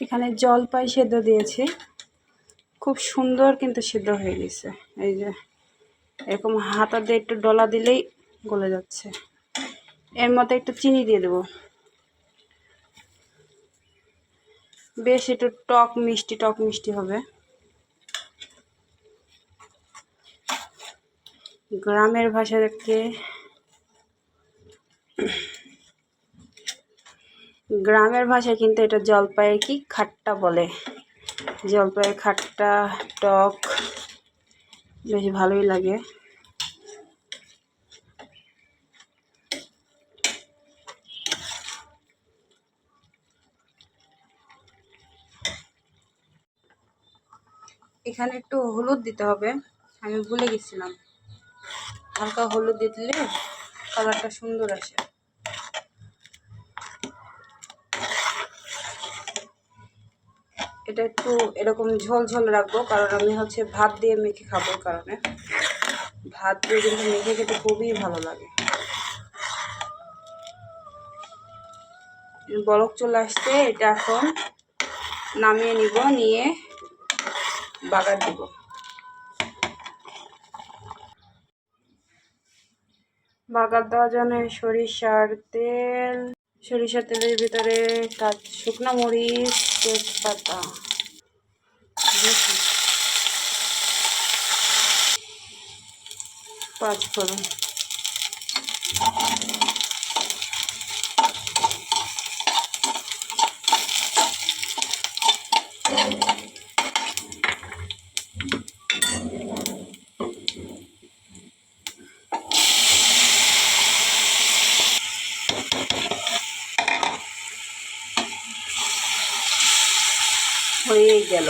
এখানে জলপাই সেদ্ধ দিয়েছি। খুব সুন্দর কিন্তু সেদ্ধ হয়ে গেছে। এই যে, এরকম হাতা দিয়ে একটু ডলা দিলেই গলে যাচ্ছে। এর মধ্যে একটু চিনি দিয়ে দেবো। বেশ একটু টক মিষ্টি টক মিষ্টি হবে। গ্রামের ভাষাকে গ্রামের ভাষায় কিন্তু এটা জলপাইয়ের কি খাট্টা বলে। জলপাইয়ের খাট্টা, টক, বেশ ভালোই লাগে। এখানে একটু হলুদ দিতে হবে, আমি ভুলে গেছিলাম। হালকা হলুদ দিলে কালারটা সুন্দর আসে। এটা একটু এরকম ঝোল ঝোল রাখব, কারণ আমি হচ্ছে ভাত দিয়ে মেখে খাব কারণে। ভাত দিয়ে কিন্তু মেখে খেতে খুবই ভালো লাগে। বরফ চলে আসছে, এটা এখন নামিয়ে নিব, নিয়ে বাগার দিব। বাগার দেওয়ার জন্য সরিষার তেল সরিষার তেলের ভিতরে শুকনো মরিচ তেজপাতা। পাঁচ ফোড়ন। হয়ে গেল।